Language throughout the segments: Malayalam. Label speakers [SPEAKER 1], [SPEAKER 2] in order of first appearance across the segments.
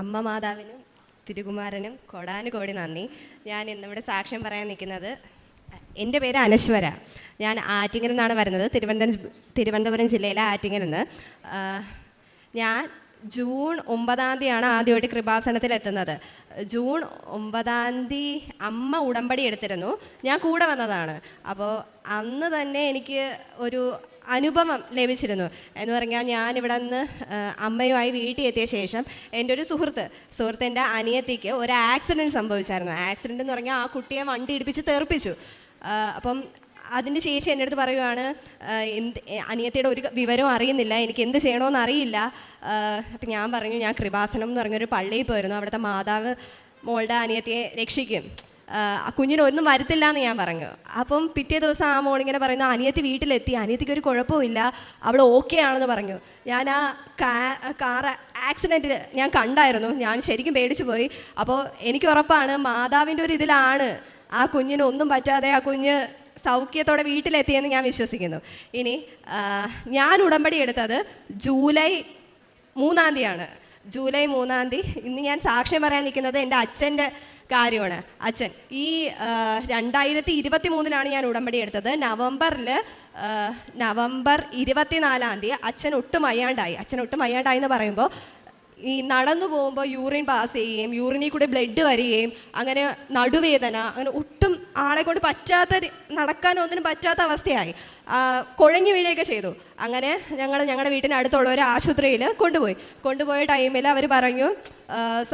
[SPEAKER 1] അമ്മ മാതാവിനും തിരുകുമാരനും കൊടാനുകോടി നന്ദി. ഞാൻ ഇന്നിവിടെ സാക്ഷ്യം പറയാൻ നിൽക്കുന്നത് എന്റെ പേര് അനശ്വര. ഞാൻ ആറ്റിങ്ങൽ നിന്നാണ് വരുന്നത് തിരുവനന്തപുരം തിരുവനന്തപുരം ജില്ലയിലെ ആറ്റിങ്ങൽ നിന്ന്. ഞാൻ ജൂൺ ഒമ്പതാം തീയതിയാണ് ആദ്യമായിട്ട് കൃപാസനത്തിൽ എത്തുന്നത് ജൂൺ ഒമ്പതാം തീയതി അമ്മ ഉടമ്പടി എടുത്തിരുന്നു. ഞാൻ കൂടെ വന്നതാണ്. അപ്പോൾ അന്ന് തന്നെ എനിക്ക് ഒരു അനുഭവം ലഭിച്ചിരുന്നു. എന്ന് പറഞ്ഞാൽ ഞാൻ ഇവിടെ നിന്ന് അമ്മയുമായി വീട്ടിൽ എത്തിയ ശേഷം എന്റെ ഒരു സുഹൃത്ത് സുഹൃത്തിന്റെ അനിയത്തിക്ക് ഒരു ആക്സിഡന്റ് സംഭവിച്ചായിരുന്നു. ആക്സിഡന്റ് എന്ന് പറഞ്ഞാൽ ആ കുട്ടിയെ വണ്ടി ഇടിപ്പിച്ച് തെറിപ്പിച്ചു. അപ്പം അതിന്റെ ചേച്ചി എന്റെ അടുത്ത് പറയുവാണ് എന്ത് അനിയത്തിയുടെ ഒരു വിവരവും അറിയുന്നില്ല എനിക്ക് എന്ത് ചെയ്യണമെന്ന് അറിയില്ല. അപ്പം ഞാൻ പറഞ്ഞു ഞാൻ കൃപാസനം എന്ന് പറഞ്ഞൊരു പള്ളിയിൽ പോയിരുന്നു. അവിടുത്തെ മാതാവ് മോളുടെ അനിയത്തിയെ രക്ഷിക്കും. ആ, കുഞ്ഞിനൊന്നും വരത്തില്ല എന്ന് ഞാൻ പറഞ്ഞു. അപ്പം പിറ്റേ ദിവസം ആ മോളിങ്ങനെ പറയുന്നു അനിയത്തി വീട്ടിലെത്തി അനിയത്തിക്ക് ഒരു കുഴപ്പമില്ല അവൾ ഓക്കെ ആണെന്ന് പറഞ്ഞു. ഞാൻ ആ കാർ ആക്സിഡന്റ് ഞാൻ കണ്ടായിരുന്നു ഞാൻ ശരിക്കും പേടിച്ചു പോയി. അപ്പോൾ എനിക്ക് ഉറപ്പാണ് മാതാവിന്റെ ഒരു ഇതിലാണ് ആ കുഞ്ഞിനൊന്നും പറ്റാതെ ആ കുഞ്ഞ് സൗഖ്യത്തോടെ വീട്ടിലെത്തിയെന്ന് ഞാൻ വിശ്വസിക്കുന്നു. ഇനി ഞാൻ ഉടമ്പടി എടുത്തത് ജൂലൈ മൂന്നാം തീയതിയാണ്. ജൂലൈ മൂന്നാം തീയതി ഇന്ന് ഞാൻ സാക്ഷ്യം പറയാൻ നിൽക്കുന്നത് എന്റെ അച്ഛന്റെ കാര്യമാണ്. അച്ഛൻ ഈ രണ്ടായിരത്തി ഇരുപത്തി മൂന്നിലാണ് ഞാൻ ഉടമ്പടി എടുത്തത്. നവംബറിൽ നവംബർ ഇരുപത്തിനാലാം തീയതി അച്ഛൻ ഒട്ടും അയ്യാണ്ടായി. അച്ഛൻ ഒട്ടും അയ്യാണ്ടായി എന്ന് പറയുമ്പോൾ ഈ നടന്നു പോകുമ്പോൾ യൂറിൻ പാസ് ചെയ്യുകയും യൂറിനിൽ കൂടെ ബ്ലഡ് വരികയും അങ്ങനെ നടുവേദന അങ്ങനെ ഒട്ടും ആളെ കൊണ്ട് പറ്റാത്ത നടക്കാൻ ഒന്നിനും പറ്റാത്ത അവസ്ഥയായി. കുഴഞ്ഞു വീഴുകയൊക്കെ ചെയ്തു. അങ്ങനെ ഞങ്ങൾ ഞങ്ങളുടെ വീട്ടിനടുത്തുള്ള ഒരു ആശുപത്രിയിൽ കൊണ്ടുപോയി. കൊണ്ടുപോയ ടൈമിൽ അവർ പറഞ്ഞു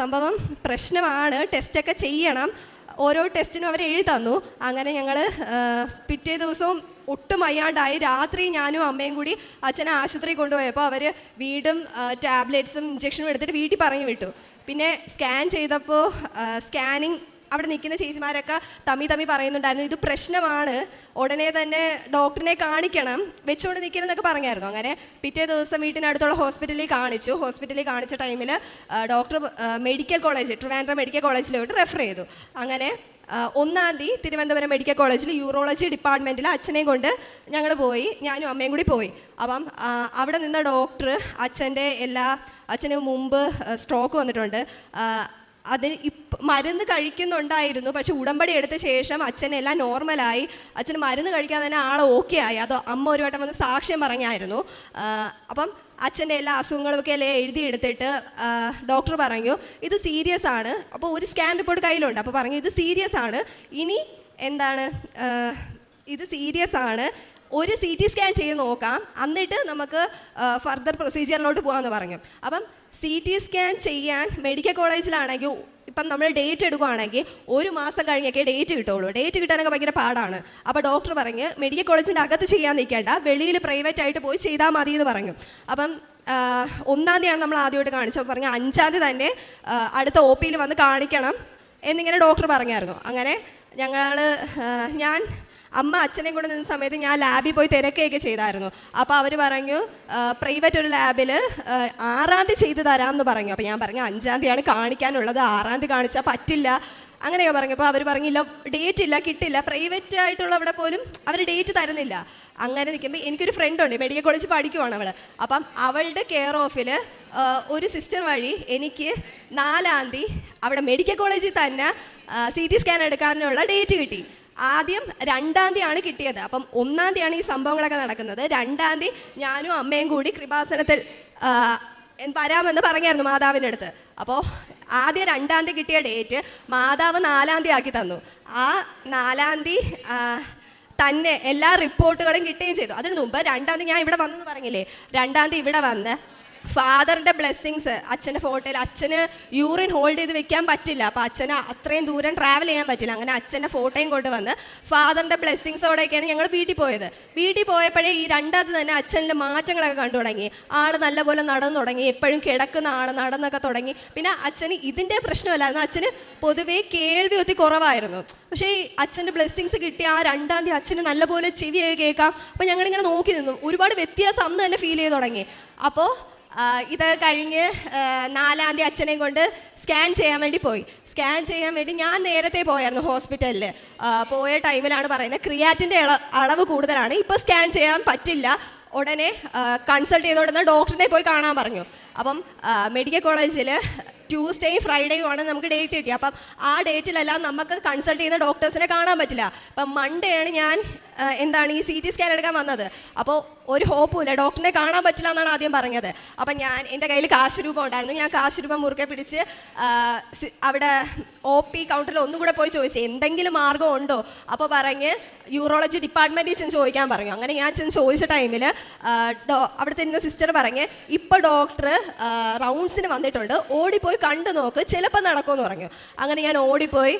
[SPEAKER 1] സംഭവം പ്രശ്നമാണ് ടെസ്റ്റൊക്കെ ചെയ്യണം. ഓരോ ടെസ്റ്റിനും അവർ എഴുതി തന്നു. അങ്ങനെ ഞങ്ങൾ പിറ്റേ ദിവസവും ഒട്ടും അയ്യാണ്ടായി. രാത്രി ഞാനും അമ്മയും കൂടി അച്ഛനെ ആശുപത്രി കൊണ്ടുപോയപ്പോൾ അവർ വീടും ടാബ്ലറ്റ്സും ഇഞ്ചക്ഷനും എടുത്തിട്ട് വീട്ടിൽ പറഞ്ഞു വിട്ടു. പിന്നെ സ്കാൻ ചെയ്തപ്പോൾ സ്കാനിങ് അവിടെ നിൽക്കുന്ന ചേച്ചിമാരൊക്കെ തമ്മി തമ്മി പറയുന്നുണ്ടായിരുന്നു ഇത് പ്രശ്നമാണ്. ഉടനെ തന്നെ ഡോക്ടറിനെ കാണിക്കണം. വെച്ചുകൊണ്ട് നിൽക്കണം എന്നൊക്കെ പറഞ്ഞായിരുന്നു. അങ്ങനെ പിറ്റേ ദിവസം വീട്ടിനടുത്തുള്ള ഹോസ്പിറ്റലിൽ കാണിച്ചു. ഹോസ്പിറ്റലിൽ കാണിച്ച ടൈമിൽ doctor medical college Trivandrum medical കോളേജിലോട്ട് refer ചെയ്തു. അങ്ങനെ ഒന്നാം തീയതി തിരുവനന്തപുരം മെഡിക്കൽ കോളേജിൽ യൂറോളജി ഡിപ്പാർട്ട്മെന്റിൽ അച്ഛനെയും കൊണ്ട് ഞങ്ങൾ പോയി. ഞാനും അമ്മയും കൂടി പോയി. അപ്പം അവിടെ നിന്ന ഡോക്ടർ അച്ഛന്റെ എല്ലാ അച്ഛന് മുമ്പ് സ്ട്രോക്ക് വന്നിട്ടുണ്ട്. ഇപ്പ മരുന്ന് കഴിക്കുന്നുണ്ടായിരുന്നു. പക്ഷെ ഉടമ്പടി എടുത്ത ശേഷം അച്ഛനെല്ലാം നോർമലായി. അച്ഛന് മരുന്ന് കഴിക്കാൻ തന്നെ ആളെ ഓക്കെ ആയി. അത് അമ്മ ഒരു വട്ടം വന്ന് സാക്ഷ്യം പറഞ്ഞായിരുന്നു. അപ്പം അച്ഛന്റെ എല്ലാ അസുഖങ്ങളൊക്കെ അല്ലേ എഴുതിയെടുത്തിട്ട് ഡോക്ടർ പറഞ്ഞു ഇത് സീരിയസ് ആണ്. അപ്പോൾ ഒരു സ്കാൻ റിപ്പോർട്ട് കയ്യിലുണ്ട്. അപ്പോൾ പറഞ്ഞു ഇത് സീരിയസ് ആണ്. ഇനി എന്താണ് ഇത് സീരിയസ് ആണ്. ഒരു സി ടി സ്കാൻ ചെയ്ത് നോക്കാം. എന്നിട്ട് നമുക്ക് ഫർദർ പ്രൊസീജിയറിലോട്ട് പോകാമെന്ന് പറഞ്ഞു. അപ്പം സി ടി സ്കാൻ ചെയ്യാൻ മെഡിക്കൽ കോളേജിലാണെങ്കിൽ ഇപ്പം നമ്മൾ ഡേറ്റ് എടുക്കുകയാണെങ്കിൽ ഒരു മാസം കഴിഞ്ഞൊക്കെ ഡേറ്റ് കിട്ടുള്ളൂ ഡേറ്റ് കിട്ടാനൊക്കെ ഭയങ്കര പാടാണ്. അപ്പോൾ ഡോക്ടർ പറഞ്ഞ് മെഡിക്കൽ കോളേജിന്റെ അകത്ത് ചെയ്യാൻ നിൽക്കേണ്ട. വെളിയിൽ പ്രൈവറ്റ് ആയിട്ട് പോയി ചെയ്താൽ മതി എന്ന് പറഞ്ഞു. അപ്പം ഒന്നാം തീയതിയാണ് നമ്മൾ ആദ്യമായിട്ട് കാണിച്ചത്. അപ്പോൾ പറഞ്ഞു അഞ്ചാം തീയതി തന്നെ അടുത്ത ഒ പിയിൽ വന്ന് കാണിക്കണം എന്നിങ്ങനെ ഡോക്ടർ പറഞ്ഞായിരുന്നു. അങ്ങനെ ഞങ്ങൾ ഞാൻ അമ്മ അച്ഛനെ കൂടെ നിന്ന സമയത്ത് ഞാൻ ലാബിൽ പോയി തിരക്കുകയൊക്കെ ചെയ്തായിരുന്നു. അപ്പോൾ അവർ പറഞ്ഞു പ്രൈവറ്റ് ഒരു ലാബിൽ ആറാം തീയതി ചെയ്ത് തരാമെന്ന് പറഞ്ഞു. അപ്പോൾ ഞാൻ പറഞ്ഞു അഞ്ചാം തീയതിയാണ് കാണിക്കാനുള്ളത് ആറാം തീയതി കാണിച്ചാൽ പറ്റില്ല. അങ്ങനെയൊക്കെ പറഞ്ഞു. അപ്പോൾ അവർ പറഞ്ഞില്ല ഡേറ്റ് ഇല്ല കിട്ടില്ല. പ്രൈവറ്റ് ആയിട്ടുള്ള അവിടെ പോലും അവർ ഡേറ്റ് തരുന്നില്ല. അങ്ങനെ നിൽക്കുമ്പോൾ എനിക്കൊരു ഫ്രണ്ട് ഉണ്ട് മെഡിക്കൽ കോളേജ് പഠിക്കുവാണ് അവൾ അപ്പം അവളുടെ കെയർ ഓഫിൽ ഒരു സിസ്റ്റർ വഴി എനിക്ക് നാലാം തീയതി അവിടെ മെഡിക്കൽ കോളേജിൽ തന്നെ സി ടി സ്കാൻ എടുക്കാനുള്ള ഡേറ്റ് കിട്ടി. ആദ്യം രണ്ടാം തീയതിയാണ് കിട്ടിയത്. അപ്പം ഒന്നാം തീയതിയാണ് ഈ സംഭവങ്ങളൊക്കെ നടക്കുന്നത്. രണ്ടാം തീയതി ഞാനും അമ്മയും കൂടി കൃപാസനത്തിൽ വരാമെന്ന് പറഞ്ഞായിരുന്നു മാതാവിന്റെ അടുത്ത്. അപ്പോൾ ആദ്യം രണ്ടാം തീയതി കിട്ടിയ ഡേറ്റ് മാതാവ് നാലാം തീയതി ആക്കി തന്നു. ആ നാലാം തീയതി തന്നെ എല്ലാ റിപ്പോർട്ടുകളും കിട്ടുകയും ചെയ്തു. അതിന് മുമ്പ് രണ്ടാം തീയതി ഞാൻ ഇവിടെ വന്നെന്ന് പറഞ്ഞില്ലേ? രണ്ടാം തീയതി ഇവിടെ വന്ന് ഫാദറിന്റെ ബ്ലെസ്സിങ്സ് അച്ഛന്റെ ഫോട്ടോയിൽ അച്ഛന് യൂറിൻ ഹോൾഡ് ചെയ്ത് വെക്കാൻ പറ്റില്ല. അപ്പോൾ അച്ഛന് അത്രയും ദൂരം ട്രാവൽ ചെയ്യാൻ പറ്റില്ല. അങ്ങനെ അച്ഛന്റെ ഫോട്ടോയും കൊണ്ടുവന്ന് ഫാദറിന്റെ ബ്ലെസ്സിങ്സോടെയൊക്കെയാണ് ഞങ്ങൾ വീട്ടിൽ പോയത്. വീട്ടിൽ പോയപ്പോഴേ ഈ രണ്ടാമത് തന്നെ അച്ഛനിൽ മാറ്റങ്ങളൊക്കെ കണ്ടു തുടങ്ങി. ആൾ നല്ലപോലെ നടന്നു തുടങ്ങി. എപ്പോഴും കിടക്കുന്ന ആൾ നടന്നൊക്കെ തുടങ്ങി. പിന്നെ അച്ഛന് ഇതിന്റെ പ്രശ്നമല്ലായിരുന്നു. അച്ഛന് പൊതുവേ കേൾവി ഒത്തി കുറവായിരുന്നു. പക്ഷേ ഈ അച്ഛന്റെ ബ്ലെസ്സിങ്സ് കിട്ടി ആ രണ്ടാം തീയതി അച്ഛന് നല്ലപോലെ ചെവിയൊക്കെ കേൾക്കാം. അപ്പോൾ ഞങ്ങളിങ്ങനെ നോക്കി നിന്നു. ഒരുപാട് വ്യത്യാസം അന്ന് തന്നെ ഫീൽ ചെയ്ത് തുടങ്ങി. അപ്പോൾ ഇത് കഴിഞ്ഞ് നാലാം തീയതി അച്ഛനെ കൊണ്ട് സ്കാൻ ചെയ്യാൻ വേണ്ടി പോയി. സ്കാൻ ചെയ്യാൻ വേണ്ടി ഞാൻ നേരത്തെ പോയായിരുന്നു ഹോസ്പിറ്റലിൽ പോയ ടൈമിലാണ് പറയുന്നത് ക്രിയാറ്റിന്റെ അളവ് കൂടുതലാണ്. ഇപ്പോൾ സ്കാൻ ചെയ്യാൻ പറ്റില്ല. ഉടനെ കൺസൾട്ട് ചെയ്ത ഉടനെ ഡോക്ടറിനെ പോയി കാണാൻ പറഞ്ഞു. അപ്പം മെഡിക്കൽ കോളേജിൽ ട്യൂസ്ഡേയും ഫ്രൈഡേയും ആണ് നമുക്ക് ഡേറ്റ് കിട്ടിയത് അപ്പം ആ ഡേറ്റിലെല്ലാം നമുക്ക് കൺസൾട്ട് ചെയ്യുന്ന ഡോക്ടേഴ്സിനെ കാണാൻ പറ്റില്ല. അപ്പം മൺഡേ ആണ് ഞാൻ എന്താണ് ഈ സി ടി സ്കാൻ എടുക്കാൻ വന്നത്. അപ്പോൾ ഒരു ഹോപ്പുമില്ല ഡോക്ടറിനെ കാണാൻ പറ്റില്ല എന്നാണ് ആദ്യം പറഞ്ഞത്. അപ്പം ഞാൻ എന്റെ കയ്യിൽ കാശ് രൂപ ഉണ്ടായിരുന്നു. ഞാൻ കാശ് രൂപ മുറുകെ പിടിച്ച് അവിടെ ഒ പി കൗണ്ടറിൽ ഒന്നും കൂടെ പോയി ചോദിച്ചു. എന്തെങ്കിലും മാർഗം ഉണ്ടോ? അപ്പോൾ പറഞ്ഞ് യൂറോളജി ഡിപ്പാർട്ട്മെന്റിൽ ചെന്ന് ചോദിക്കാൻ പറഞ്ഞു. അങ്ങനെ ഞാൻ ചെന്ന് ചോദിച്ച ടൈമിൽ അവിടുത്തെ ഇരുന്ന സിസ്റ്റർ പറഞ്ഞ് ഇപ്പോൾ ഡോക്ടർ റൗണ്ട്സിന് വന്നിട്ടുണ്ട്. ഓടിപ്പോയി കണ്ടു നോക്ക്. ചിലപ്പോൾ നടക്കുമെന്ന് പറഞ്ഞു. അങ്ങനെ ഞാൻ ഓടിപ്പോയി.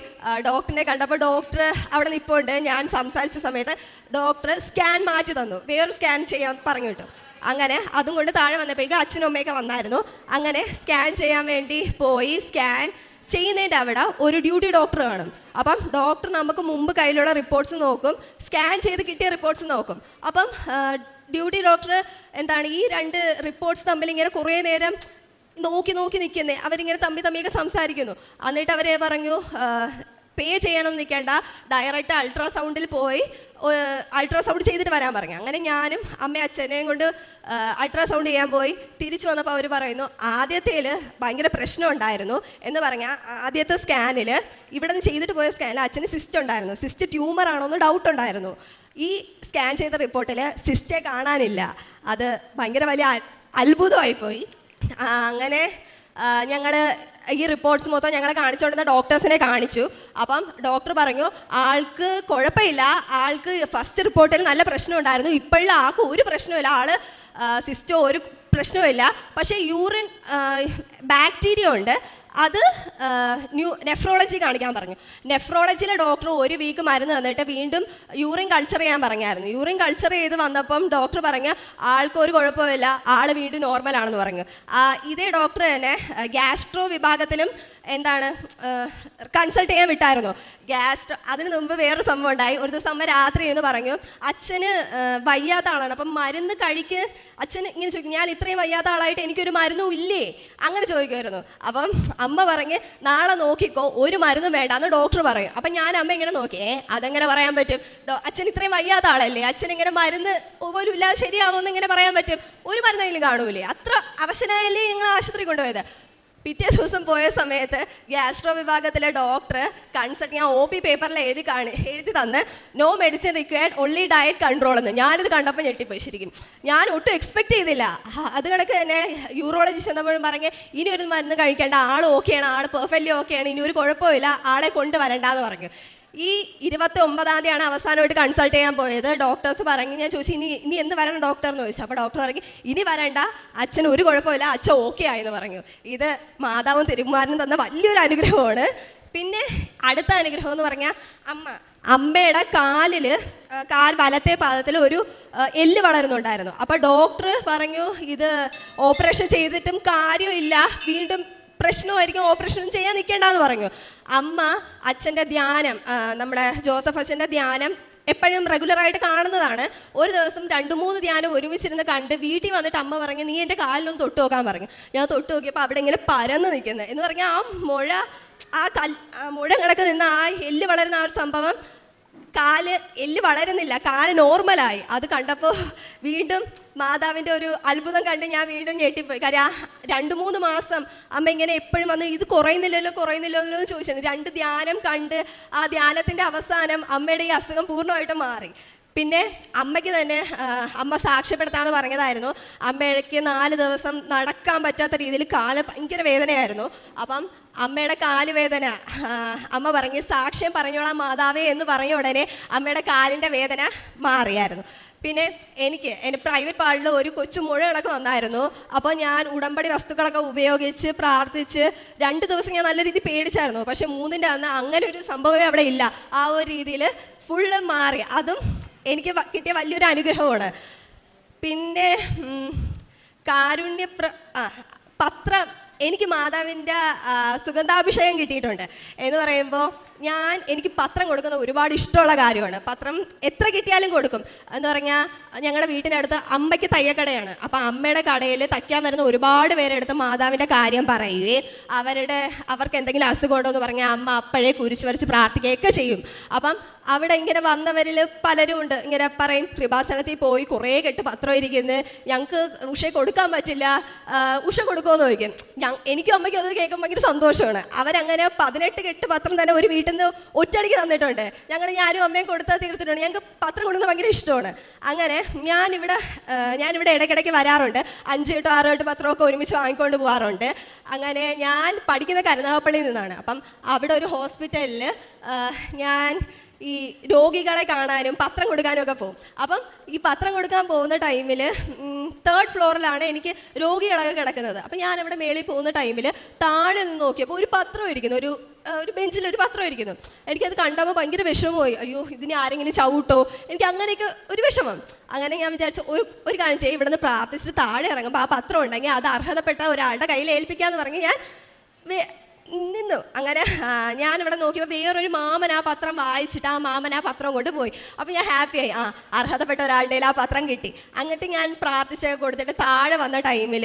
[SPEAKER 1] ഡോക്ടറിനെ കണ്ടപ്പോൾ ഡോക്ടർ അവിടെ നിൽപ്പുണ്ട് ഞാൻ സംസാരിച്ച സമയത്ത് ഡോക്ടർ സ്കാൻ മാറ്റി തന്നു. വേറൊരു സ്കാൻ ചെയ്യാൻ പറഞ്ഞു കിട്ടും. അങ്ങനെ അതും കൊണ്ട് താഴെ വന്നപ്പോഴേക്കും അച്ഛനും അമ്മയൊക്കെ വന്നായിരുന്നു. അങ്ങനെ സ്കാൻ ചെയ്യാൻ വേണ്ടി പോയി. സ്കാൻ ചെയ്യുന്നതിന്റെ അവിടെ ഒരു ഡ്യൂട്ടി ഡോക്ടർ കാണും. അപ്പം ഡോക്ടർ നമുക്ക് മുമ്പ് കയ്യിലുള്ള റിപ്പോർട്ട്സ് നോക്കും. സ്കാൻ ചെയ്ത് കിട്ടിയ റിപ്പോർട്ട്സ് നോക്കും. അപ്പം ഡ്യൂട്ടി ഡോക്ടർ എന്താണ് ഈ രണ്ട് റിപ്പോർട്ട്സ് തമ്മിൽ ഇങ്ങനെ കുറേ നേരം നോക്കി നോക്കി നിൽക്കുന്നേ. അവരിങ്ങനെ തമ്മി തമ്മിയൊക്കെ സംസാരിക്കുന്നു. എന്നിട്ട് അവരെ പറഞ്ഞു പേ ചെയ്യാനൊന്നും നിൽക്കേണ്ട. ഡയറക്റ്റ് അൾട്രാസൗണ്ടിൽ പോയി അൾട്രാസൗണ്ട് ചെയ്തിട്ട് വരാൻ പറഞ്ഞു. അങ്ങനെ ഞാനും അമ്മ അച്ഛനെയും കൊണ്ട് അൾട്രാസൗണ്ട് ചെയ്യാൻ പോയി. തിരിച്ചു വന്നപ്പോൾ അവർ പറയുന്നു ആദ്യത്തേൽ ഭയങ്കര പ്രശ്നം ഉണ്ടായിരുന്നു. എന്ന് പറഞ്ഞാൽ ആദ്യത്തെ സ്കാനിൽ ഇവിടെ നിന്ന് ചെയ്തിട്ട് പോയ സ്കാനിൽ അച്ഛന് സിസ്റ്റ് ഉണ്ടായിരുന്നു. സിസ്റ്റ് ട്യൂമർ ആണോ എന്ന് ഡൗട്ട് ഉണ്ടായിരുന്നു. ഈ സ്കാൻ ചെയ്ത റിപ്പോർട്ടിൽ സിസ്റ്റെ കാണാനില്ല. അത് ഭയങ്കര വലിയ അത്ഭുതമായി അത്ഭുതമായിപ്പോയി. അങ്ങനെ ഞങ്ങൾ ഈ റിപ്പോർട്ട്സ് മൊത്തം ഞങ്ങൾ കാണിച്ചുകൊണ്ടിരുന്ന ഡോക്ടേഴ്സിനെ കാണിച്ചു. അപ്പം ഡോക്ടർ പറഞ്ഞു ആൾക്ക് കുഴപ്പമില്ല. ആൾക്ക് ഫസ്റ്റ് റിപ്പോർട്ടിൽ നല്ല പ്രശ്നം ഉണ്ടായിരുന്നു. ഇപ്പോഴും ആൾക്ക് ഒരു പ്രശ്നമില്ല ആൾ സിസ്റ്റോ ഒരു പ്രശ്നമില്ല പക്ഷേ യൂറിൻ ബാക്ടീരിയ ഉണ്ട്. അത് ന്യൂ നെഫ്രോളജി കാണിക്കാൻ പറഞ്ഞു. നെഫ്രോളജിയിലെ ഡോക്ടർ ഒരു വീക്ക് മരുന്ന് തന്നിട്ട് വീണ്ടും യൂറിൻ കൾച്ചർ ചെയ്യാൻ പറഞ്ഞായിരുന്നു. യൂറിൻ കൾച്ചർ ചെയ്ത് വന്നപ്പം ഡോക്ടർ പറഞ്ഞു ആൾക്ക് ഒരു കുഴപ്പമില്ല ആൾ വീണ്ടും നോർമലാണെന്ന് പറഞ്ഞു. ഇതേ ഡോക്ടർ തന്നെ ഗ്യാസ്ട്രോ വിഭാഗത്തിലും എന്താണ് കൺസൾട്ട് ചെയ്യാൻ വിട്ടായിരുന്നു. ഗ്യാസ് അതിന് മുമ്പ് വേറൊരു സംഭവം ഉണ്ടായി. ഒരു ദിവസം അമ്മ രാത്രി എന്ന് പറഞ്ഞു അച്ഛന് വയ്യാത്ത ആളാണ്. അപ്പം മരുന്ന് കഴിക്ക്. അച്ഛൻ ഇങ്ങനെ ചോദിക്കും ഞാൻ ഇത്രയും വയ്യാത്ത ആളായിട്ട് എനിക്കൊരു മരുന്നും ഇല്ലേ? അങ്ങനെ ചോദിക്കുമായിരുന്നു. അപ്പം അമ്മ പറഞ്ഞ് നാളെ നോക്കിക്കോ ഒരു മരുന്നും വേണ്ട എന്ന് ഡോക്ടർ പറയും. അപ്പം ഞാൻ അമ്മ ഇങ്ങനെ നോക്കി അതെങ്ങനെ പറയാൻ പറ്റും? അച്ഛൻ ഇത്രയും വയ്യാത്ത ആളല്ലേ? അച്ഛൻ ഇങ്ങനെ മരുന്ന് പോലും ഇല്ലാതെ ശരിയാവുമെന്ന് ഇങ്ങനെ പറയാൻ പറ്റും? ഒരു മരുന്നെങ്കിലും കാണൂലേ? അത്ര അവശനായല്ലേ ഞങ്ങൾ ആശുപത്രി കൊണ്ടുപോയത്. പിറ്റേ ദിവസം പോയ സമയത്ത് ഗ്യാസ്ട്രോ വിഭാഗത്തിലെ ഡോക്ടർ കൺസൾട്ട് ഞാൻ ഒ പി പേപ്പറിൽ എഴുതി കാണി എഴുതി തന്ന് no medicine required only diet control എന്ന്. ഞാനിത് കണ്ടപ്പോൾ ഞെട്ടിപ്പോയി ശരിക്കും. ഞാൻ ഒട്ടും എക്സ്പെക്ട് ചെയ്തില്ല. അത് കണക്ക് തന്നെ യൂറോളജിസ്റ്റ് എന്നപ്പോഴും പറഞ്ഞ് ഇനി ഒരു മരുന്ന് കഴിക്കേണ്ട ആൾ ഓക്കെയാണ് ആൾ പെർഫെക്റ്റ്ലി ഓക്കെയാണ് ഇനി ഒരു കുഴപ്പമില്ല ആളെ കൊണ്ടുവരണ്ടെന്ന് പറഞ്ഞു. ഈ ഇരുപത്തി ഒമ്പതാം തീയതിയാണ് അവസാനമായിട്ട് കൺസൾട്ട് ചെയ്യാൻ പോയത്. ഡോക്ടേഴ്സ് പറഞ്ഞു ഞാൻ ചോദിച്ചു ഇനി ഇനി എന്ത് വരണം ഡോക്ടർ എന്ന് ചോദിച്ചു. അപ്പോൾ ഡോക്ടർ പറഞ്ഞു ഇനി വരണ്ട അച്ഛൻ ഒരു കുഴപ്പമില്ല അച്ഛൻ ഓക്കെ ആയെന്ന് പറഞ്ഞു. ഇത് മാതാവും തിരുമാരനും തന്ന വലിയൊരു അനുഗ്രഹമാണ്. പിന്നെ അടുത്ത അനുഗ്രഹം എന്ന് പറഞ്ഞാൽ അമ്മ അമ്മയുടെ കാലിൽ കാൽ വലത്തെ പാദത്തിൽ ഒരു എല്ല് വളരുന്നുണ്ടായിരുന്നു. അപ്പോൾ ഡോക്ടർ പറഞ്ഞു ഇത് ഓപ്പറേഷൻ ചെയ്തിട്ടും കാര്യമില്ല വീണ്ടും പ്രശ്നമായിരിക്കും ഓപ്പറേഷനും ചെയ്യാൻ നിൽക്കേണ്ടെന്ന് പറഞ്ഞു. അമ്മ അച്ഛന്റെ ധ്യാനം നമ്മുടെ ജോസഫ് അച്ഛന്റെ ധ്യാനം എപ്പോഴും റെഗുലറായിട്ട് കാണുന്നതാണ്. ഒരു ദിവസം രണ്ട് മൂന്ന് ധ്യാനം ഒരുമിച്ചിരുന്ന് കണ്ട് വീട്ടിൽ വന്നിട്ട് അമ്മ പറഞ്ഞു നീ എന്റെ കാലിലൊന്ന് തൊട്ട് നോക്കാൻ പറഞ്ഞു. ഞാൻ തൊട്ട് നോക്കിയപ്പോൾ അവിടെ ഇങ്ങനെ പരന്ന് നിൽക്കുന്നത് എന്ന് പറഞ്ഞാൽ ആ മുഴ ആ കൽ മുഴ കിടക്കുന്ന ആ എല്ല് വളരുന്ന ആ ഒരു സംഭവം കാൽ എല്ല് വളരുന്നില്ല കാൽ നോർമലായി. അത് കണ്ടപ്പോൾ വീണ്ടും മാതാവിന്റെ ഒരു അത്ഭുതം കണ്ട് ഞാൻ വീണ്ടും ഞെട്ടിപ്പോയി. കാര്യം രണ്ട് മൂന്ന് മാസം അമ്മ ഇങ്ങനെ എപ്പോഴും വന്ന് ഇത് കുറയുന്നില്ലല്ലോ കുറയുന്നില്ലല്ലോ എന്ന് ചോദിച്ചിരുന്നു. രണ്ട് ധ്യാനം കണ്ട് ആ ധ്യാനത്തിന്റെ അവസാനം അമ്മയുടെ ഈ അസുഖം പൂർണമായിട്ടും മാറി. പിന്നെ അമ്മയ്ക്ക് തന്നെ അമ്മ സാക്ഷ്യപ്പെടുത്താമെന്ന് പറഞ്ഞതായിരുന്നു. അമ്മയ്ക്ക് നാല് ദിവസം നടക്കാൻ പറ്റാത്ത രീതിയിൽ കാൽ ഭയങ്കര വേദനയായിരുന്നു. അപ്പം അമ്മയുടെ കാലുവേദന അമ്മ പറഞ്ഞ് സാക്ഷ്യം പറഞ്ഞോളാം മാതാവേ എന്ന് പറഞ്ഞ ഉടനെ അമ്മയുടെ കാലിന്റെ വേദന മാറിയായിരുന്നു. പിന്നെ എനിക്ക് എന്റെ പ്രൈവറ്റ് പാർട്ടിൽ ഒരു കൊച്ചു മുഴ കണക്ക് വന്നായിരുന്നു അപ്പോൾ ഞാൻ ഉടമ്പടി വസ്തുക്കളൊക്കെ ഉപയോഗിച്ച് പ്രാർത്ഥിച്ച് രണ്ട് ദിവസം ഞാൻ നല്ല രീതിയിൽ പേടിച്ചായിരുന്നു. പക്ഷേ മൂന്നിന്റെ അന്ന് അങ്ങനെ ഒരു സംഭവമേ അവിടെ ഇല്ല. ആ ഒരു രീതിയിൽ ഫുള്ള് മാറി. അതും എനിക്ക് കിട്ടിയ വലിയൊരു അനുഗ്രഹമാണ്. പിന്നെ കാരുണ്യ പ്ര പത്രം എനിക്ക് മാതാവിന്റെ സുഗന്ധാഭിഷേകം കിട്ടിയിട്ടുണ്ട്. എന്ന് പറയുമ്പോൾ ഞാൻ എനിക്ക് പത്രം കൊടുക്കുന്ന ഒരുപാട് ഇഷ്ടമുള്ള കാര്യമാണ്. പത്രം എത്ര കിട്ടിയാലും കൊടുക്കും. എന്ന് പറഞ്ഞാൽ ഞങ്ങളുടെ വീട്ടിനടുത്ത് അമ്മയ്ക്ക് തയ്യക്കടയാണ് അപ്പോൾ അമ്മയുടെ കടയിൽ തയ്ക്കാൻ വരുന്ന ഒരുപാട് പേരെടുത്ത് മാതാവിന്റെ കാര്യം പറയുകയും അവരുടെ അവർക്ക് എന്തെങ്കിലും അസുഖം ഉണ്ടോ എന്ന് പറഞ്ഞാൽ അമ്മ അപ്പോഴേ കുരിശ് വരച്ച് പ്രാർത്ഥിക്കുകയൊക്കെ ചെയ്യും. അപ്പം
[SPEAKER 2] അവിടെ ഇങ്ങനെ വന്നവരിൽ പലരും ഉണ്ട് ഇങ്ങനെ പറയും കൃപാസനത്തിൽ പോയി കുറേ കെട്ട് പത്രം ഇരിക്കുന്നു. ഞങ്ങൾക്ക് ഉഷ കൊടുക്കാൻ പറ്റില്ല. ഉഷ കൊടുക്കുമെന്ന് ചോദിക്കും. ഞാൻ എനിക്കും അമ്മയ്ക്കും അത് കേൾക്കുമ്പോൾ ഭയങ്കര സന്തോഷമാണ്. അവരങ്ങനെ പതിനെട്ട് കെട്ട് പത്രം തന്നെ ഒരു വീട്ടിൽ നിന്ന് ഒറ്റയടിക്ക് തന്നിട്ടുണ്ട്. ഞങ്ങൾ ഞാനും അമ്മയും കൊടുത്താൽ തീർത്തിട്ടുണ്ട്. ഞങ്ങൾക്ക് പത്രം കൊടുക്കുന്നത് ഭയങ്കര ഇഷ്ടമാണ്. അങ്ങനെ ഞാനിവിടെ ഞാനിവിടെ ഇടയ്ക്കിടയ്ക്ക് വരാറുണ്ട്. അഞ്ച് കെട്ടോ ആറ് തൊട്ട് പത്രമൊക്കെ ഒരുമിച്ച് വാങ്ങിക്കൊണ്ട് പോകാറുണ്ട് അങ്ങനെ ഞാൻ പഠിക്കുന്ന കരുനാഗപ്പള്ളിയിൽ നിന്നാണ്. അപ്പം അവിടെ ഒരു ഹോസ്പിറ്റലിൽ ഞാൻ ഈ രോഗികളെ കാണാനും പത്രം കൊടുക്കാനും ഒക്കെ പോകും. അപ്പം ഈ പത്രം കൊടുക്കാൻ പോകുന്ന ടൈമിൽ തേർഡ് ഫ്ലോറിലാണ് എനിക്ക് രോഗികളൊക്കെ കിടക്കുന്നത്. അപ്പം അവിടെ മേളിൽ പോകുന്ന ടൈമിൽ താഴെ നിന്ന് നോക്കിയപ്പോൾ ഒരു പത്രം ഇരിക്കുന്നു. ഒരു ഒരു ബെഞ്ചിൽ ഒരു പത്രം ഇരിക്കുന്നു. എനിക്കത് കണ്ടപ്പോൾ ഭയങ്കര വിഷമമായി. അയ്യോ ഇതിനെ ആരെങ്കിലും ചവിട്ടോ? എനിക്ക് അങ്ങനെയൊക്കെ ഒരു വിഷമം. അങ്ങനെ ഞാൻ വിചാരിച്ചു ഒരു ഒരു കാര്യം ചെയ്യും ഇവിടുന്ന് പ്രാർത്ഥിച്ചിട്ട് താഴെ ഇറങ്ങുമ്പോൾ ആ പത്രം ഉണ്ടെങ്കിൽ അത് അർഹതപ്പെട്ട ഒരാളുടെ കയ്യിൽ ഏൽപ്പിക്കാമെന്ന് പറഞ്ഞ് ഞാൻ നിന്നു അങ്ങനെ ഞാനിവിടെ നോക്കിയപ്പോൾ വേറൊരു മാമൻ ആ പത്രം വായിച്ചിട്ട് ആ മാമൻ ആ പത്രം കൊണ്ടുപോയി അപ്പോൾ ഞാൻ ഹാപ്പിയായി ആ അർഹതപ്പെട്ട ഒരാളുടെ ആ പത്രം കിട്ടി. അങ്ങോട്ട് ഞാൻ പ്രാർത്ഥിച്ചൊക്കെ കൊടുത്തിട്ട് താഴെ വന്ന ടൈമിൽ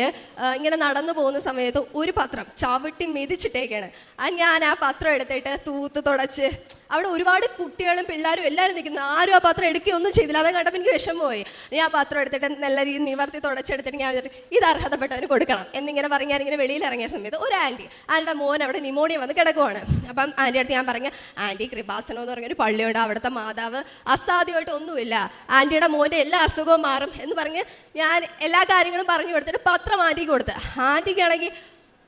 [SPEAKER 2] ഇങ്ങനെ നടന്നു പോകുന്ന സമയത്ത് ഒരു പത്രം ചവിട്ടി മെതിച്ചിട്ടേക്കാണ്. ആ ഞാൻ ആ പത്രം എടുത്തിട്ട് തൂത്ത് തുടച്ച് അവിടെ ഒരുപാട് കുട്ടികളും പിള്ളേരും എല്ലാവരും നിൽക്കുന്നു. ആരും ആ പത്രം എടുക്കുകയൊന്നും ചെയ്തില്ല. അത് കണ്ടപ്പോൾ എനിക്ക് വിഷമമായി ഞാൻ ആ പത്രം എടുത്തിട്ട് നല്ല രീതിയിൽ നിവർത്തി തുടച്ചെടുത്തിട്ട് ഞാൻ ഇത് അർഹതപ്പെട്ടവന് കൊടുക്കണം. എന്നിങ്ങനെ പറഞ്ഞ് ഞാനിങ്ങനെ വെളിയിൽ ഇറങ്ങിയ സമയത്ത് ഒരു ആന്റി ആരുടെ മോൻ നിമോണിയ വന്ന് കിടക്കുവാണ്. അപ്പം ആന്റി അടുത്ത് ഞാൻ പറഞ്ഞു ആന്റി കൃപാസനം എന്ന് പറഞ്ഞൊരു പള്ളിയുണ്ട്. അവിടുത്തെ മാതാവ് അസാധ്യമായിട്ട് ഒന്നുമില്ല. ആന്റിയുടെ മോന്റെ എല്ലാ അസുഖവും മാറും. എന്ന് പറഞ്ഞ് ഞാൻ എല്ലാ കാര്യങ്ങളും പറഞ്ഞു കൊടുത്തിട്ട് പത്രം ആന്റിക്ക് കൊടുത്ത്. ആന്റിക്കാണെങ്കിൽ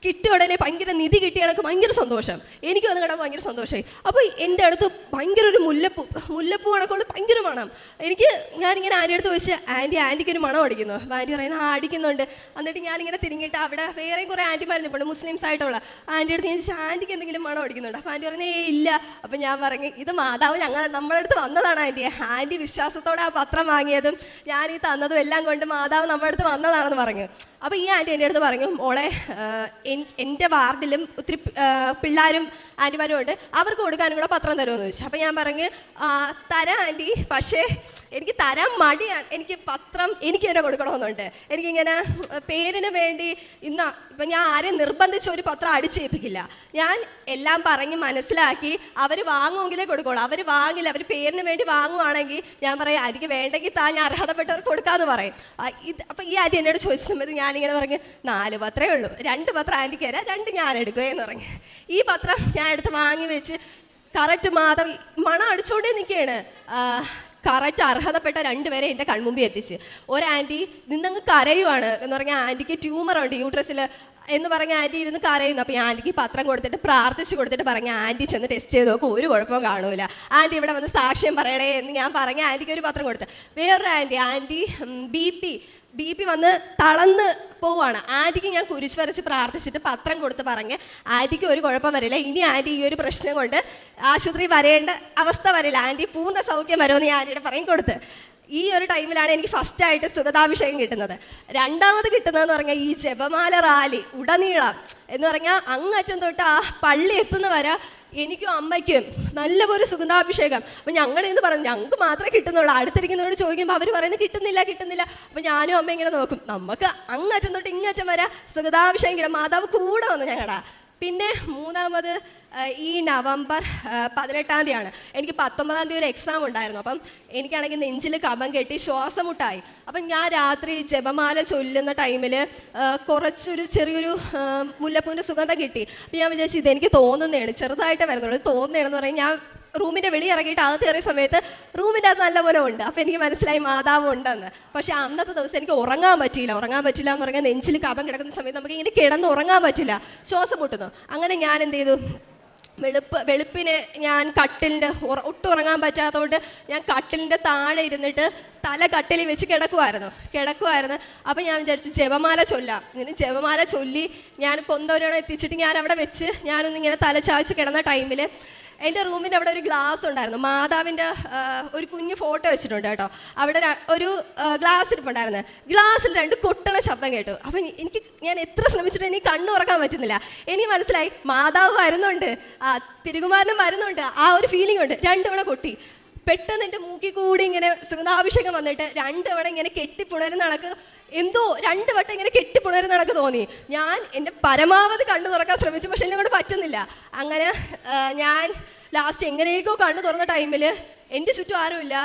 [SPEAKER 2] കിട്ടിയ ഉടനെ ഭയങ്കര നിധി കിട്ടിയ കണക്ക് ഭയങ്കര സന്തോഷം. എനിക്ക് വന്ന് കിടാൻ ഭയങ്കര സന്തോഷമായി. അപ്പോൾ എന്റെ അടുത്ത് ഭയങ്കര ഒരു മുല്ലപ്പൂ മുല്ലപ്പൂ കണക്കുള്ള ഭയങ്കര മണം. എനിക്ക് ഞാനിങ്ങനെ ആന്റെ അടുത്ത് ചോദിച്ച് ആന്റി ആന്റിക്ക് ഒരു മണം അടിക്കുന്നു. ആന്റി പറയുന്നത് ആ അടിക്കുന്നുണ്ട്. എന്നിട്ട് ഞാനിങ്ങനെ തിരിഞ്ഞിട്ട് അവിടെ വേറെ കുറേ ആന്റിമാർ നിൽപ്പുണ്ട് മുസ്ലിംസ് ആയിട്ടുള്ള. ആന്റി അടുത്ത് ഞാൻ ചോദിച്ചാൽ ആന്റിക്ക് എന്തെങ്കിലും മണം അടിക്കുന്നുണ്ട്? അപ്പോൾ ആന്റി പറഞ്ഞേ ഇല്ല. അപ്പോൾ ഞാൻ പറഞ്ഞു ഇത് മാതാവ് ഞങ്ങൾ നമ്മുടെ അടുത്ത് വന്നതാണ് ആന്റി. ആന്റി വിശ്വാസത്തോടെ ആ പത്രം വാങ്ങിയതും ഞാൻ ഈ തന്നതും എല്ലാം കൊണ്ട് മാതാവ് നമ്മുടെ അടുത്ത് വന്നതാണെന്ന് പറഞ്ഞു. അപ്പോൾ ഈ ആന്റി എന്റെ അടുത്ത് പറഞ്ഞു മോളെ എന്റെ വാർഡിലും ഒത്തിരി പിള്ളേരും ആന്റിമാരും ഉണ്ട് അവർക്ക് കൊടുക്കാനും കൂടെ പത്രം തരുമെന്ന് ചോദിച്ചു. അപ്പോൾ ഞാൻ പറഞ്ഞു "ആ, തരാം ആന്റി. പക്ഷേ എനിക്ക് തരാൻ മടിയാണ്. എനിക്ക് പത്രം എനിക്ക് തന്നെ കൊടുക്കണമെന്നുണ്ട്. എനിക്കിങ്ങനെ പേരിന് വേണ്ടി ഇന്ന് ഇപ്പം ഞാൻ ആരെയും നിർബന്ധിച്ച് ഒരു പത്രം അടിച്ചേൽപ്പിക്കില്ല. ഞാൻ എല്ലാം പറഞ്ഞ് മനസ്സിലാക്കി അവർ വാങ്ങുമെങ്കിലേ കൊടുക്കുള്ളൂ. അവർ വാങ്ങില്ല അവർ പേരിന് വേണ്ടി വാങ്ങുവാണെങ്കിൽ ഞാൻ പറയും എനിക്ക് വേണ്ടെങ്കിൽ താ ഞാൻ അർഹതപ്പെട്ടവർക്ക് കൊടുക്കാമെന്ന് പറയും. ഇത് അപ്പം ഈ ആന്റി എന്നോട് ചോദിച്ച സമയത്ത് ഞാനിങ്ങനെ പറഞ്ഞു നാല് പത്രമേ ഉള്ളൂ. രണ്ട് പത്രം ആന്റിക്ക് തരാം രണ്ട് ഞാൻ എടുക്കുകയെന്ന് പറഞ്ഞു. ഈ പത്രം ഞാൻ എടുത്ത് വാങ്ങി വെച്ച് കറക്റ്റ് മാധവ് മണം അടിച്ചുകൊണ്ടേ നിൽക്കുകയാണ്. കറക്റ്റ് അർഹതപ്പെട്ട രണ്ടുപേരെ എന്റെ കൺമുമ്പിൽ എത്തിച്ച്. ഒരു ആന്റി നിന്നങ്ങ് കരയുവാണ് എന്ന് പറഞ്ഞാൽ ആന്റിക്ക് ട്യൂമറുണ്ട് യൂട്രസിൽ എന്ന് പറഞ്ഞ ആന്റി ഇരുന്ന് കരയുന്നു. അപ്പോൾ ആന്റിക്ക് പത്രം കൊടുത്തിട്ട് പ്രാർത്ഥിച്ച് കൊടുത്തിട്ട് പറഞ്ഞ ആന്റി ചെന്ന് ടെസ്റ്റ് ചെയ്ത് നോക്കും ഒരു കുഴപ്പവും കാണൂല. ആന്റി ഇവിടെ വന്ന് സാക്ഷ്യം പറയണേ എന്ന് ഞാൻ പറഞ്ഞ ആന്റിക്ക് ഒരു പത്രം കൊടുത്ത്. വേറൊരു aunty aunty B P B P വന്ന് തളന്ന് പോവാണ്. ആന്റിക്ക് ഞാൻ കുരിശ് വരച്ച് പ്രാർത്ഥിച്ചിട്ട് പത്രം കൊടുത്ത് പറഞ്ഞ് ആന്റിക്ക് ഒരു കുഴപ്പം വരില്ല. ഇനി ആന്റി ഈ ഒരു പ്രശ്നം കൊണ്ട് ആശുപത്രി വരേണ്ട അവസ്ഥ വരില്ല. ആന്റി പൂർണ സൗഖ്യം വരുമെന്ന് ഞാൻ ആന്റിയുടെ പറയും കൊടുത്ത്. ഈ ഒരു ടൈമിലാണ് എനിക്ക് ഫസ്റ്റ് ആയിട്ട് സുഗതാഭിഷേകം കിട്ടുന്നത്. രണ്ടാമത് കിട്ടുന്നതെന്ന് പറഞ്ഞാൽ ഈ ജപമാല റാലി ഉടനീളം എന്ന് പറഞ്ഞാൽ അങ്ങറ്റം തൊട്ട് ആ പള്ളി എത്തുന്ന വരെ എനിക്കും അമ്മയ്ക്കും നല്ലപോലെ സുഗന്ധാഭിഷേകം. അപ്പം ഞങ്ങൾ എന്ന് പറഞ്ഞു ഞങ്ങൾക്ക് മാത്രമേ കിട്ടുന്നുള്ളൂ. അടുത്തിരിക്കുന്നവരോട് ചോദിക്കുമ്പോൾ അവർ പറയുന്നത് കിട്ടുന്നില്ല കിട്ടുന്നില്ല. അപ്പം ഞാനും അമ്മ ഇങ്ങനെ നോക്കും. നമുക്ക് അങ്ങറ്റം തൊട്ട് ഇങ്ങറ്റം വരെ സുഗതാഭിഷേകം മാതാവ് കൂടെ വന്നു ഞങ്ങളുടെ പിന്നെ മൂന്നാമത് ഈ നവംബർ പതിനെട്ടാം തീയതിയാണ്. എനിക്ക് പത്തൊമ്പതാം തീയതി ഒരു എക്സാം ഉണ്ടായിരുന്നു. അപ്പം എനിക്കാണെങ്കിൽ നെഞ്ചിൽ കമം കെട്ടി ശ്വാസം മുട്ടായി അപ്പം ഞാൻ രാത്രി ജപമാല ചൊല്ലുന്ന ടൈമിൽ കുറച്ചൊരു ചെറിയൊരു മുല്ലപ്പൂവിന്റെ സുഗന്ധം കിട്ടി. അപ്പം ഞാൻ വിചാരിച്ചു ഇതെനിക്ക് തോന്നുന്നതാണ്. ചെറുതായിട്ട് വരുന്നുള്ളൂ തോന്നുന്നതാണെന്ന് പറയും ഞാൻ റൂമിന്റെ വെളി ഇറങ്ങിയിട്ട് അകത്ത് കയറിയ സമയത്ത് റൂമിന്റെ അത് നല്ലപോലെ ഉണ്ട്. അപ്പോൾ എനിക്ക് മനസ്സിലായി മാതാവ് ഉണ്ടെന്ന്. പക്ഷേ അന്നത്തെ ദിവസം എനിക്ക് ഉറങ്ങാൻ പറ്റില്ല ഉറങ്ങാൻ പറ്റില്ല എന്ന് പറഞ്ഞാൽ നെഞ്ചിൽ കപം കിടക്കുന്ന സമയത്ത് നമുക്ക് ഇങ്ങനെ കിടന്ന് ഉറങ്ങാൻ പറ്റില്ല. ശ്വാസം മുട്ടുന്നു. അങ്ങനെ ഞാൻ എന്ത് ചെയ്തു? വെളുപ്പ് വെളുപ്പിന് ഞാൻ കട്ടിലിന്റെ ഒട്ടും ഉറങ്ങാൻ പറ്റാത്തതുകൊണ്ട് ഞാൻ കട്ടിലിന്റെ താഴെ ഇരുന്നിട്ട് തല കട്ടിലിൽ വെച്ച് കിടക്കുമായിരുന്നു കിടക്കുമായിരുന്നു അപ്പം ഞാൻ വിചാരിച്ചു ജപമാല ചൊല്ലാം. ഇങ്ങനെ ജപമാല ചൊല്ലി ഞാൻ കൊന്തോരോണം എത്തിച്ചിട്ട് ഞാൻ അവിടെ വെച്ച് ഞാനൊന്നിങ്ങനെ തല ചാച്ച് കിടന്ന ടൈമിൽ എന്റെ റൂമിന്റെ അവിടെ ഒരു ഗ്ലാസ് ഉണ്ടായിരുന്നു. മാതാവിന്റെ ഒരു കുഞ്ഞു ഫോട്ടോ വെച്ചിട്ടുണ്ട് കേട്ടോ. അവിടെ ഒരു ഗ്ലാസ് ഇരിപ്പുണ്ടായിരുന്നു. ഗ്ലാസ്സിൽ രണ്ട് കൊട്ടണ ശബ്ദം കേട്ടു. അപ്പം എനിക്ക് ഞാൻ എത്ര ശ്രമിച്ചിട്ട് എനിക്ക് കണ്ണു ഉറക്കാൻ പറ്റുന്നില്ല. എനിക്ക് മനസ്സിലായി മാതാവ് വരുന്നുണ്ട്. ആ തിരുകുമാരനും വരുന്നുണ്ട്. ആ ഒരു ഫീലിംഗ് ഉണ്ട്. രണ്ടുവണ കൊട്ടി. പെട്ടെന്ന് എന്റെ മൂക്കിൽ കൂടി ഇങ്ങനെ സുഗന്ധാഭിഷേകം വന്നിട്ട് രണ്ട് തവണ ഇങ്ങനെ കെട്ടിപ്പുണരുന്ന കണക്ക് എന്തോ രണ്ട് വട്ടം ഇങ്ങനെ കെട്ടിപ്പുണരുന്ന കണക്ക് തോന്നി. ഞാൻ എന്റെ പരമാവധി കണ്ണു തുറക്കാൻ ശ്രമിച്ചു പക്ഷെ എന്നെ കൊണ്ട് പറ്റുന്നില്ല. അങ്ങനെ ഞാൻ ലാസ്റ്റ് എങ്ങനെയൊക്കെ കണ്ണു തുറന്ന ടൈമിൽ എന്റെ ചുറ്റും ആരുമില്ല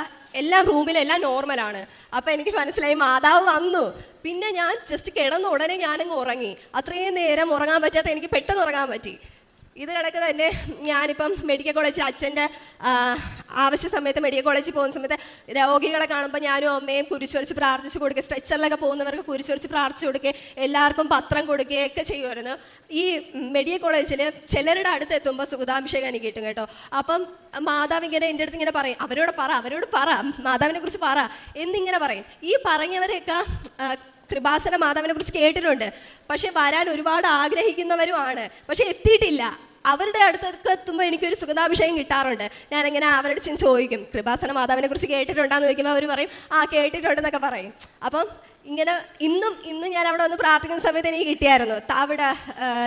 [SPEAKER 2] എല്ലാം റൂമിലെല്ലാം നോർമലാണ് അപ്പം എനിക്ക് മനസ്സിലായി മാതാവ് വന്നു. പിന്നെ ഞാൻ ജസ്റ്റ് കിടന്ന ഉടനെ ഞാനങ്ങ് ഉറങ്ങി. അത്രയും നേരം ഉറങ്ങാൻ പറ്റാത്ത എനിക്ക് പെട്ടെന്ന് ഉറങ്ങാൻ പറ്റി. ഇത് കണക്ക് തന്നെ ഞാനിപ്പം മെഡിക്കൽ കോളേജിൽ അച്ഛന്റെ ആവശ്യ സമയത്ത് മെഡിക്കൽ കോളേജിൽ പോകുന്ന സമയത്ത് രോഗികളെ കാണുമ്പോൾ ഞാനും അമ്മയും കുരിശൊരിച്ച് പ്രാർത്ഥിച്ചു കൊടുക്കുക സ്ട്രെച്ചറിലൊക്കെ പോകുന്നവർക്ക് കുരിശൊരിച്ച് പ്രാർത്ഥിച്ചു കൊടുക്കുക എല്ലാവർക്കും പത്രം കൊടുക്കുകയൊക്കെ ചെയ്യുമായിരുന്നു. ഈ മെഡിക്കൽ കോളേജിൽ ചിലരുടെ അടുത്ത് എത്തുമ്പോൾ സുഗതാഭിഷേകം എനിക്ക് കിട്ടും കേട്ടോ. അപ്പം മാതാവ് ഇങ്ങനെ എന്റെ അടുത്ത് ഇങ്ങനെ പറയും അവരോട് പറ അവരോട് പറ മാതാവിനെ കുറിച്ച് പറ എന്നിങ്ങനെ പറയും. ഈ പറഞ്ഞവരെയൊക്കെ കൃപാസന മാതാവിനെ കുറിച്ച് കേട്ടിട്ടുണ്ട്. പക്ഷെ വരാൻ ഒരുപാട് ആഗ്രഹിക്കുന്നവരുമാണ് പക്ഷെ എത്തിയിട്ടില്ല. അവരുടെ അടുത്തൊക്കെ എത്തുമ്പോൾ എനിക്കൊരു സുഗതാഭിഷേകം കിട്ടാറുണ്ട്. ഞാനിങ്ങനെ അവരുടെ ചെന്ന് ചോദിക്കും കൃപാസന മാതാവിനെ കുറിച്ച് കേട്ടിട്ടുണ്ടാന്ന്? ചോദിക്കുമ്പോൾ അവർ പറയും ആ കേട്ടിട്ടുണ്ടെന്നൊക്കെ പറയും. അപ്പം ഇങ്ങനെ ഇന്നും ഇന്നും ഞാൻ അവിടെ വന്ന് പ്രാർത്ഥിക്കുന്ന സമയത്ത് എനിക്ക് കിട്ടിയായിരുന്നു അവിടെ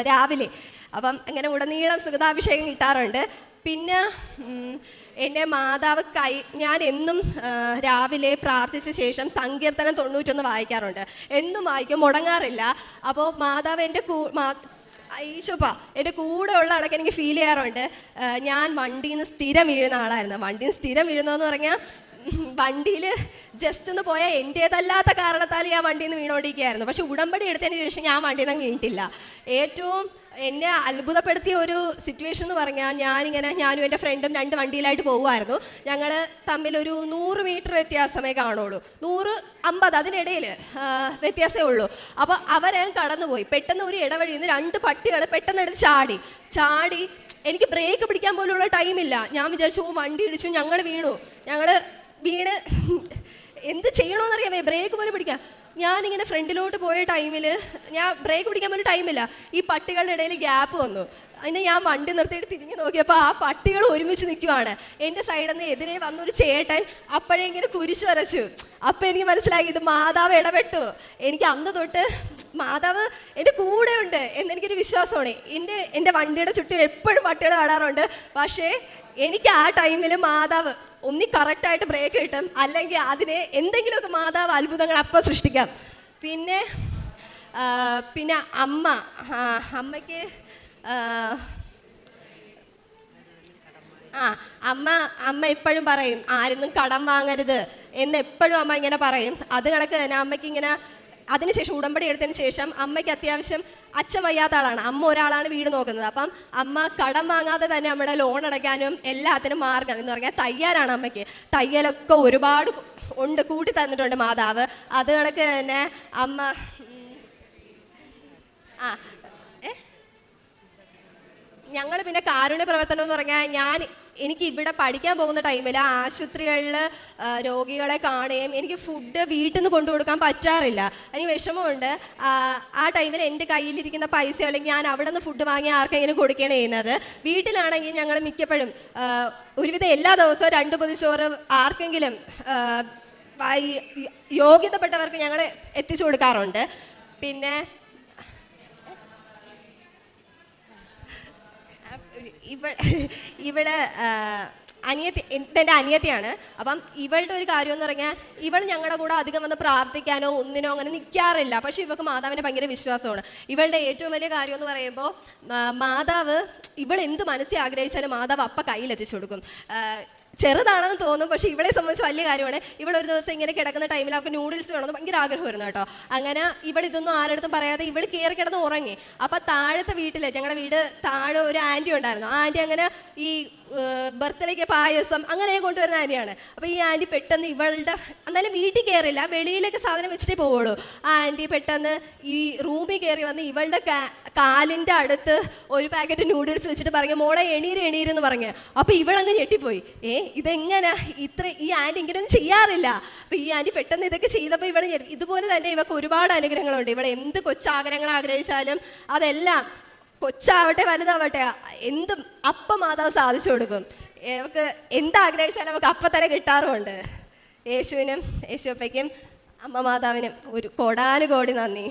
[SPEAKER 2] രാവിലെ. അപ്പം അങ്ങനെ ഉടനീളം സുഗതാഭിഷേകം കിട്ടാറുണ്ട്. പിന്നെ എന്റെ മാതാവ് കൈ ഞാൻ എന്നും രാവിലെ പ്രാർത്ഥിച്ച ശേഷം സങ്കീർത്തനം തൊണ്ണൂറ്റൊന്ന് വായിക്കാറുണ്ട്. എന്നും വായിക്കും മുടങ്ങാറില്ല. അപ്പോൾ മാതാവ് എന്റെ കൂ ഈശോപ്പ എന്റെ കൂടെ ഉള്ള എനിക്ക് ഫീൽ ചെയ്യാറുണ്ട്. ഞാൻ വണ്ടിയിൽ നിന്ന് സ്ഥിരം വീഴുന്ന ആളായിരുന്നു. വണ്ടിയിൽ നിന്ന് സ്ഥിരം വീഴുന്നതെന്ന് പറഞ്ഞാൽ വണ്ടിയിൽ ജസ്റ്റ് ഒന്ന് പോയാൽ എന്റേതല്ലാത്ത കാരണത്താൽ ഞാൻ വണ്ടിയിൽ നിന്ന് വീണോണ്ടിരിക്കുകയായിരുന്നു. പക്ഷെ ഉടമ്പടി എടുത്തതിന് ശേഷം ഞാൻ വണ്ടിയിൽ നിന്ന് വീണിട്ടില്ല. ഏറ്റവും എന്നെ അത്ഭുതപ്പെടുത്തിയ ഒരു സിറ്റുവേഷൻ എന്ന് പറഞ്ഞാൽ ഞാനിങ്ങനെ ഞാനും എന്റെ ഫ്രണ്ടും രണ്ട് വണ്ടിയിലായിട്ട് പോകുമായിരുന്നു ഞങ്ങൾ തമ്മിലൊരു നൂറ് മീറ്റർ വ്യത്യാസമേ കാണുള്ളൂ. നൂറ് അമ്പത് അതിനിടയിൽ വ്യത്യാസമേ ഉള്ളൂ. അപ്പോൾ അവരങ്ങ് കടന്നുപോയി. പെട്ടെന്ന് ഒരു ഇടവഴിയിൽ നിന്ന് രണ്ട് പട്ടികൾ പെട്ടെന്ന് എടുത്ത് ചാടി. ചാടി എനിക്ക് ബ്രേക്ക് പിടിക്കാൻ പോലുള്ള ടൈമില്ല ഞാൻ വിചാരിച്ചു വണ്ടി ഇടിച്ചു ഞങ്ങൾ വീണു. ഞങ്ങൾ വീണ് എന്ത് ചെയ്യണമെന്നറിയാമേ ബ്രേക്ക് പോലും പിടിക്കാം. ഞാനിങ്ങനെ ഫ്രണ്ടിലോട്ട് പോയ ടൈമിൽ ഞാൻ ബ്രേക്ക് പിടിക്കാൻ പോലും ടൈമില്ല ഈ പട്ടികളുടെ ഇടയിൽ ഗ്യാപ്പ് വന്നു. അതിന് ഞാൻ വണ്ടി നിർത്തിയിട്ട് തിരിഞ്ഞു നോക്കിയപ്പോൾ ആ പട്ടികൾ ഒരുമിച്ച് നിൽക്കുവാണ് എന്റെ സൈഡിൽ നിന്ന് എതിരെ വന്നൊരു ചേട്ടൻ അപ്പോഴേ ഇങ്ങനെ കുരിശ് വരച്ചു. അപ്പോൾ എനിക്ക് മനസ്സിലായി ഇത് മാതാവ് ഇടപെട്ടു. എനിക്ക് അന്ന് തൊട്ട് മാതാവ് എന്റെ കൂടെ ഉണ്ട് എന്നെനിക്കൊരു വിശ്വാസമാണ്. എന്റെ എന്റെ വണ്ടിയുടെ ചുറ്റും എപ്പോഴും പട്ടികൾ കാണാറുണ്ട്. പക്ഷേ എനിക്ക് ആ ടൈമിൽ മാതാവ് ഒന്നി കറക്റ്റായിട്ട് ബ്രേക്ക് കിട്ടും അല്ലെങ്കിൽ അതിനെ എന്തെങ്കിലുമൊക്കെ മാതാവ് അത്ഭുതങ്ങൾ അപ്പം സൃഷ്ടിക്കാം. പിന്നെ പിന്നെ അമ്മ അമ്മയ്ക്ക് ആ, അമ്മ അമ്മ എപ്പോഴും പറയും ആരൊന്നും കടം വാങ്ങരുത് എന്ന് എപ്പോഴും അമ്മ ഇങ്ങനെ പറയും. അത് കണക്ക് തന്നെ അമ്മയ്ക്ക് ഇങ്ങനെ അതിനുശേഷം ഉടമ്പടി എടുത്തതിന് ശേഷം അമ്മയ്ക്ക് അത്യാവശ്യം അച്ഛൻ വയ്യാത്ത ആളാണ്. അമ്മ ഒരാളാണ് വീട് നോക്കുന്നത്. അപ്പം അമ്മ കടം വാങ്ങാതെ തന്നെ നമ്മുടെ ലോൺ അടയ്ക്കാനും എല്ലാത്തിനും മാർഗം എന്ന് പറഞ്ഞാൽ തയ്യാറാണ് അമ്മയ്ക്ക്. തയ്യലൊക്കെ ഒരുപാട് ഉണ്ട് കൂട്ടി തന്നിട്ടുണ്ട് മാതാവ്. അത് കണക്ക് തന്നെ അമ്മ ആ ഞങ്ങൾ പിന്നെ കാരുണ്യ പ്രവർത്തനം എന്ന് പറഞ്ഞാൽ ഞാൻ എനിക്ക് ഇവിടെ പഠിക്കാൻ പോകുന്ന ടൈമിൽ ആശുപത്രികളിൽ രോഗികളെ കാണുകയും എനിക്ക് ഫുഡ് വീട്ടിൽ നിന്ന് കൊണ്ടു കൊടുക്കാൻ പറ്റാറില്ല. എനിക്ക് വിഷമമുണ്ട്. ആ, ടൈമിൽ എന്റെ കയ്യിലിരിക്കുന്ന പൈസ അല്ലെങ്കിൽ ഞാൻ അവിടെ നിന്ന് ഫുഡ് വാങ്ങി ആർക്കെങ്കിലും കൊടുക്കുകയാണ് ചെയ്യുന്നത്. വീട്ടിലാണെങ്കിൽ ഞങ്ങൾ മിക്കപ്പോഴും ഒരുവിധം എല്ലാ ദിവസവും രണ്ട് പൊതിച്ചോറ് ആർക്കെങ്കിലും യോഗ്യതപ്പെട്ടവർക്ക് ഞങ്ങൾ എത്തിച്ചു കൊടുക്കാറുണ്ട്. പിന്നെ ഇവൾ ഇവൾ അനിയത്തി എന്റെ അനിയത്തിയാണ്. അപ്പം ഇവളുടെ ഒരു കാര്യം എന്ന് പറഞ്ഞാൽ ഇവൾ ഞങ്ങളുടെ കൂടെ അധികം വന്ന് പ്രാർത്ഥിക്കാനോ ഒന്നിനോ അങ്ങനെ നിൽക്കാറില്ല പക്ഷേ ഇവൾക്ക് മാതാവിനെ ഭയങ്കര വിശ്വാസമാണ്. ഇവളുടെ ഏറ്റവും വലിയ കാര്യം എന്ന് പറയുമ്പോൾ മാതാവ് ഇവൾ എന്ത് മനസ്സിൽ ആഗ്രഹിച്ചാലും മാതാവ് അപ്പം കയ്യിൽ എത്തിച്ചു കൊടുക്കും ചെറുതാണെന്ന് തോന്നും പക്ഷെ ഇവളെ സംബന്ധിച്ച് വലിയ കാര്യമാണ്. ഇവൾ ഒരു ദിവസം ഇങ്ങനെ കിടക്കുന്ന ടൈമിൽ അവൾക്ക് നൂഡിൽസ് വേണമെന്ന് ഭയങ്കര ആഗ്രഹമായിരുന്നു കേട്ടോ. അങ്ങനെ ഇവിടെ ഇതൊന്നും ആരുടെ പറയാതെ ഇവൾ കയറി കിടന്ന് ഉറങ്ങി. അപ്പം താഴത്തെ വീട്ടിൽ ഞങ്ങളുടെ വീട് താഴെ ഒരു ആന്റി ഉണ്ടായിരുന്നു. ആന്റി അങ്ങനെ ഈ ബർത്ത്ഡേക്ക് പായസം അങ്ങനെ കൊണ്ടുവരുന്ന ആന്റിയാണ് അപ്പോൾ ഈ ആന്റി പെട്ടെന്ന് ഇവളുടെ എന്നാലും വീട്ടിൽ കയറില്ല വെളിയിലേക്ക് സാധനം വെച്ചിട്ടേ പോവുള്ളൂ. ആ ആന്റി പെട്ടെന്ന് ഈ റൂമിൽ കയറി വന്ന് ഇവളുടെ കാലിന്റെ അടുത്ത് ഒരു പാക്കറ്റ് നൂഡിൽസ് വെച്ചിട്ട് പറഞ്ഞു മോളെ എണീര് എണീരെന്ന് പറഞ്ഞു. അപ്പോൾ ഇവളങ്ങ് ഞെട്ടിപ്പോയി. ഏ ഇതെങ്ങനെ? ഇത്ര ഈ ആന്റി ഇങ്ങനെയൊന്നും ചെയ്യാറില്ല. അപ്പോൾ ഈ ആന്റി പെട്ടെന്ന് ഇതൊക്കെ ചെയ്തപ്പോൾ ഇവൾ ഇതുപോലെ തന്നെ ഇവൾക്ക് ഒരുപാട് അനുഗ്രഹങ്ങളുണ്ട്. ഇവൾ എന്ത് കൊച്ചാഗ്രഹങ്ങൾ ആഗ്രഹിച്ചാലും അതെല്ലാം കൊച്ചാവട്ടെ വലുതാവട്ടെ എന്തും അപ്പം മാതാവ് സാധിച്ചു കൊടുക്കും. നമുക്ക് എന്താഗ്രഹിച്ചാലും നമുക്ക് അപ്പം തന്നെ കിട്ടാറുമുണ്ട്. യേശുവിനും യേശുവപ്പയ്ക്കും അമ്മ മാതാവിനും ഒരു കോടാനുകോടി നന്ദി.